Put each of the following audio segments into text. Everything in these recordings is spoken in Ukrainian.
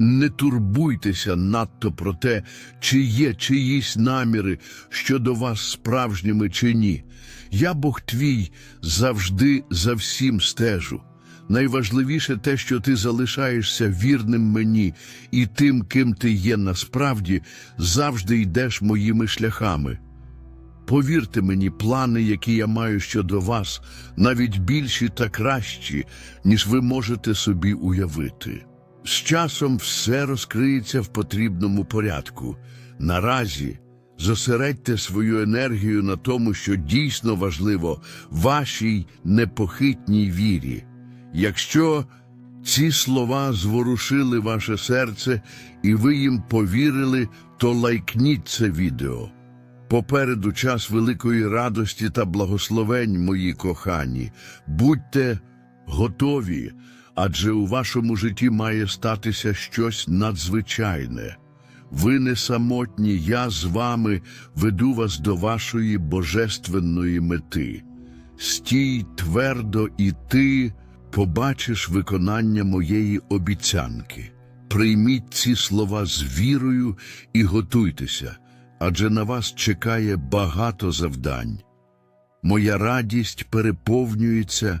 Не турбуйтеся надто про те, чи є чиїсь наміри щодо вас справжніми чи ні. Я, Бог твій, завжди за всім стежу. Найважливіше те, що ти залишаєшся вірним мені і тим, ким ти є насправді, завжди йдеш моїми шляхами. Повірте мені, плани, які я маю щодо вас, навіть більші та кращі, ніж ви можете собі уявити. З часом все розкриється в потрібному порядку. Наразі зосередьте свою енергію на тому, що дійсно важливо вашій непохитній вірі. Якщо ці слова зворушили ваше серце і ви їм повірили, то лайкніть це відео. Попереду час великої радості та благословень, мої кохані. Будьте готові, адже у вашому житті має статися щось надзвичайне. Ви не самотні, я з вами веду вас до вашої божественної мети. Стій твердо, і ти побачиш виконання моєї обіцянки. Прийміть ці слова з вірою і готуйтеся, адже на вас чекає багато завдань. Моя радість переповнюється,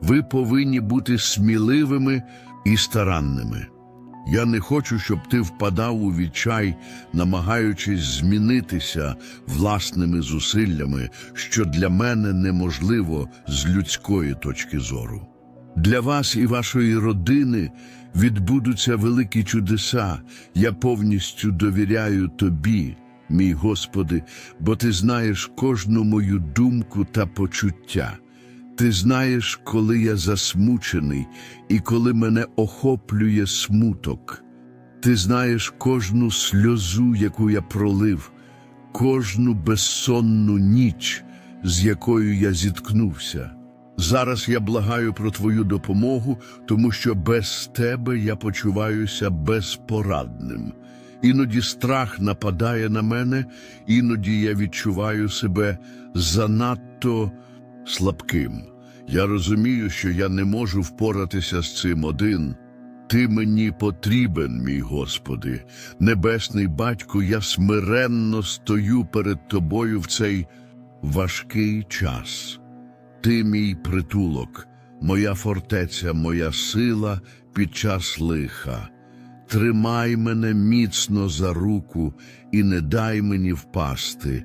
Ви повинні бути сміливими і старанними. Я не хочу, щоб ти впадав у відчай, намагаючись змінитися власними зусиллями, що для мене неможливо з людської точки зору. Для вас і вашої родини відбудуться великі чудеса. Я повністю довіряю тобі, мій Господи, бо ти знаєш кожну мою думку та почуття. Ти знаєш, коли я засмучений і коли мене охоплює смуток. Ти знаєш кожну сльозу, яку я пролив, кожну безсонну ніч, з якою я зіткнувся. Зараз я благаю про твою допомогу, тому що без тебе я почуваюся безпорадним. Іноді страх нападає на мене, іноді я відчуваю себе занадто слабким. Я розумію, що я не можу впоратися з цим один. Ти мені потрібен, мій Господи, небесний батько, я смиренно стою перед тобою в цей важкий час. Ти мій притулок, моя фортеця, моя сила під час лиха. Тримай мене міцно за руку і не дай мені впасти.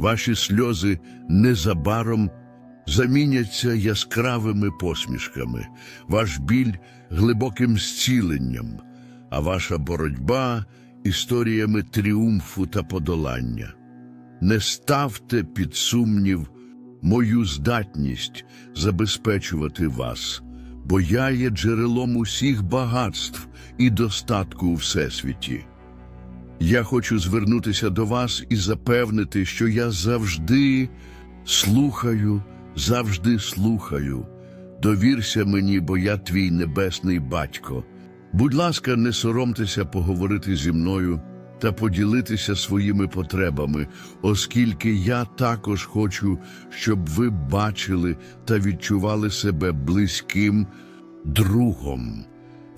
Ваші сльози незабаром заміняться яскравими посмішками, ваш біль глибоким зціленням, а ваша боротьба історіями тріумфу та подолання. Не ставте під сумнів мою здатність забезпечувати вас, бо я є джерелом усіх багатств і достатку у всесвіті. Я хочу звернутися до вас і запевнити, що я завжди слухаю, завжди слухаю. Довірся мені, бо я твій небесний батько. Будь ласка, не соромтеся поговорити зі мною та поділитися своїми потребами, оскільки я також хочу, щоб ви бачили та відчували себе близьким другом.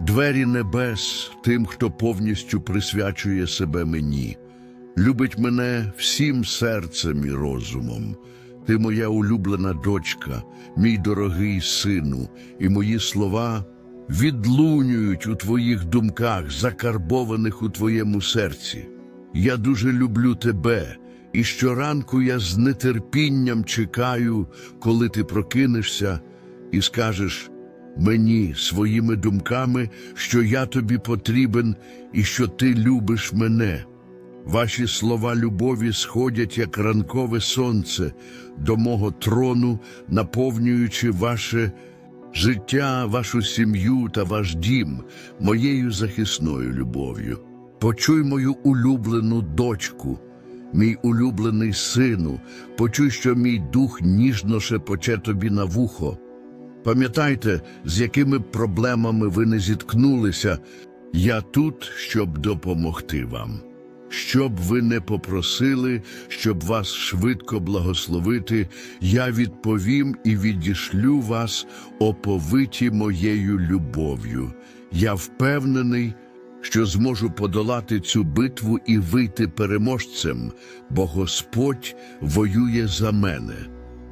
двері небес тим, хто повністю присвячує себе мені, любить мене всім серцем і розумом. Ти моя улюблена дочка, мій дорогий сину, і мої слова відлунюють у твоїх думках, закарбованих у твоєму серці. Я дуже люблю тебе, і щоранку я з нетерпінням чекаю, коли ти прокинешся і скажеш мені своїми думками, що я тобі потрібен і що ти любиш мене. Ваші слова любові сходять, як ранкове сонце, до мого трону, наповнюючи ваше життя, вашу сім'ю та ваш дім моєю захисною любов'ю. Почуй мою улюблену дочку, мій улюблений сину, почуй, що мій дух ніжно шепоче тобі на вухо. Пам'ятайте, з якими проблемами ви не зіткнулися, я тут, щоб допомогти вам. Щоб ви не попросили, щоб вас швидко благословити, я відповім і відішлю вас, оповиті моєю любов'ю. Я впевнений, що зможу подолати цю битву і вийти переможцем, бо Господь воює за мене.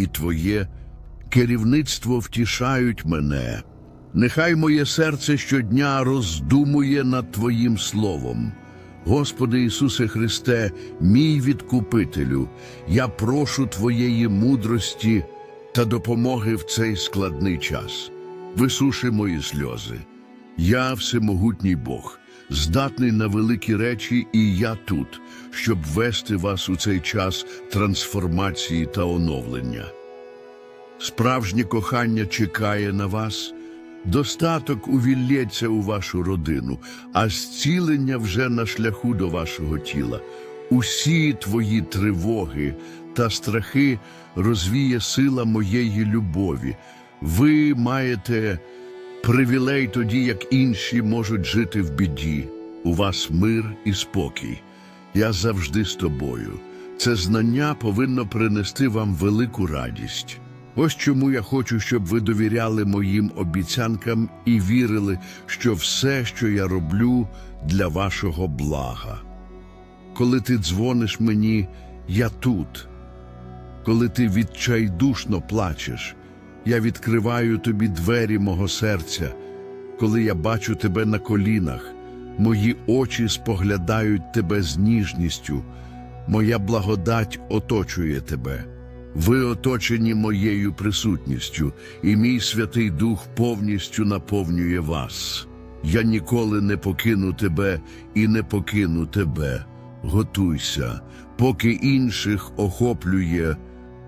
і Твоє керівництво втішають мене. Нехай моє серце щодня роздумує над Твоїм Словом. Господи Ісусе Христе, мій відкупителю, я прошу Твоєї мудрості та допомоги в цей складний час. Висуши мої сльози. Я всемогутній Бог, здатний на великі речі, і я тут, щоб вести вас у цей час трансформації та оновлення. Справжнє кохання чекає на вас, достаток увілється у вашу родину, а зцілення вже на шляху до вашого тіла. Усі твої тривоги та страхи розвіє сила моєї любові. Ви маєте привілей тоді, як інші можуть жити в біді. У вас мир і спокій. Я завжди з тобою. Це знання повинно принести вам велику радість. Ось чому я хочу, щоб ви довіряли моїм обіцянкам і вірили, що все, що я роблю, для вашого блага. Коли ти дзвониш мені, я тут. Коли ти відчайдушно плачеш, я відкриваю тобі двері мого серця. Коли я бачу тебе на колінах, мої очі споглядають тебе з ніжністю, моя благодать оточує тебе. Ви оточені моєю присутністю, і мій Святий Дух повністю наповнює вас. Я ніколи не покину тебе і не покину тебе. Готуйся, поки інших охоплює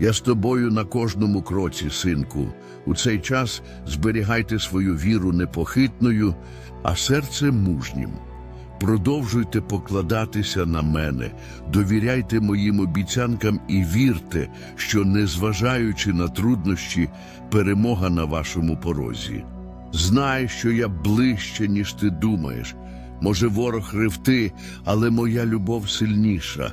Я з тобою на кожному кроці, синку. У цей час зберігайте свою віру непохитною, а серце мужнім. Продовжуйте покладатися на мене, довіряйте моїм обіцянкам і вірте, що, незважаючи на труднощі, перемога на вашому порозі. Знай, що я ближче, ніж ти думаєш. Може, ворог ревти, але моя любов сильніша.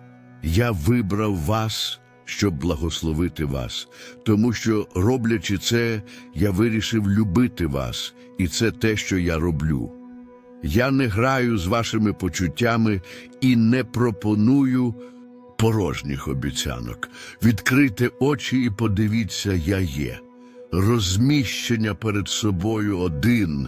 Я вибрав вас, щоб благословити вас, тому що, роблячи це, я вирішив любити вас, і це те, що я роблю. Я не граю з вашими почуттями і не пропоную порожніх обіцянок. Відкрийте очі і подивіться, я є. Розміщення перед собою один,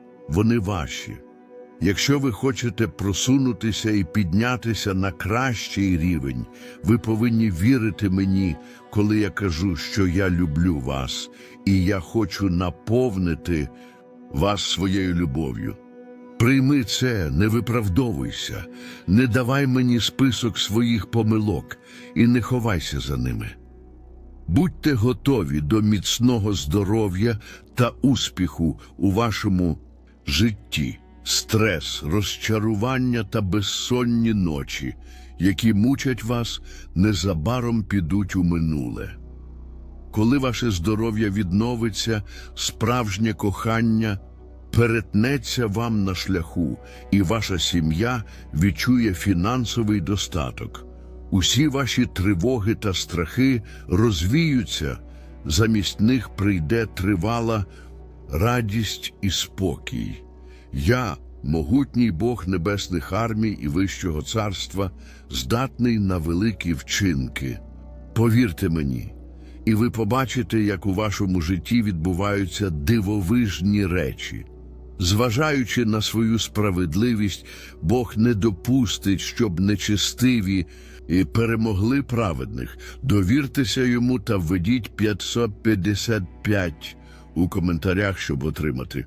вони ваші. Якщо ви хочете просунутися і піднятися на кращий рівень, ви повинні вірити мені, коли я кажу, що я люблю вас, і я хочу наповнити вас своєю любов'ю. Прийми це, не виправдовуйся, не давай мені список своїх помилок і не ховайся за ними. Будьте готові до міцного здоров'я та успіху у вашому житті. Стрес, розчарування та безсонні ночі, які мучать вас, незабаром підуть у минуле. Коли ваше здоров'я відновиться, справжнє кохання перетнеться вам на шляху, і ваша сім'я відчує фінансовий достаток. Усі ваші тривоги та страхи розвіються, замість них прийде тривала радість і спокій. Я, могутній Бог небесних армій і Вищого царства, здатний на великі вчинки. Повірте мені, і ви побачите, як у вашому житті відбуваються дивовижні речі. Зважаючи на свою справедливість, Бог не допустить, щоб нечестиві і перемогли праведних. Довіртеся йому та введіть 555 у коментарях, щоб отримати.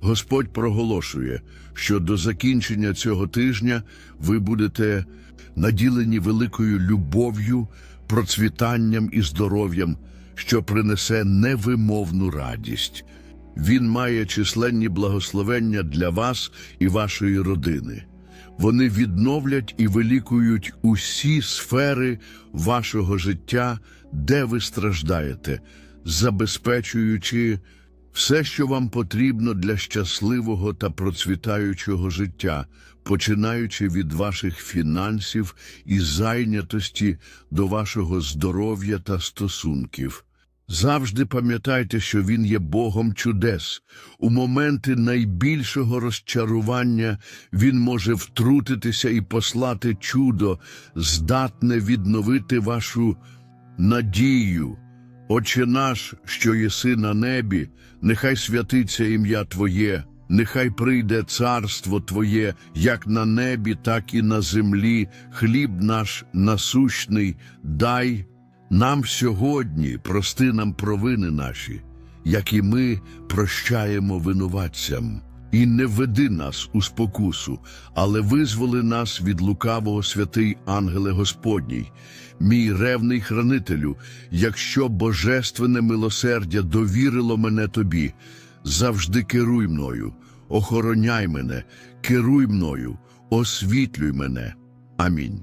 Господь проголошує, що до закінчення цього тижня ви будете наділені великою любов'ю, процвітанням і здоров'ям, що принесе невимовну радість. Він має численні благословення для вас і вашої родини. Вони відновлять і вилікують усі сфери вашого життя, де ви страждаєте, забезпечуючи все, що вам потрібно для щасливого та процвітаючого життя, починаючи від ваших фінансів і зайнятості до вашого здоров'я та стосунків. Завжди пам'ятайте, що він є Богом чудес. У моменти найбільшого розчарування він може втрутитися і послати чудо, здатне відновити вашу надію, Отче наш, що єси на небі, нехай святиться ім'я Твоє, нехай прийде царство Твоє, як на небі, так і на землі. Хліб наш насущний дай нам сьогодні, прости нам провини наші, як і ми прощаємо винуватцям. І не веди нас у спокусу, але визволи нас від лукавого святий ангеле Господній, мій ревний хранителю, якщо божественне милосердя довірило мене тобі, завжди керуй мною, охороняй мене, керуй мною, освітлюй мене. Амінь.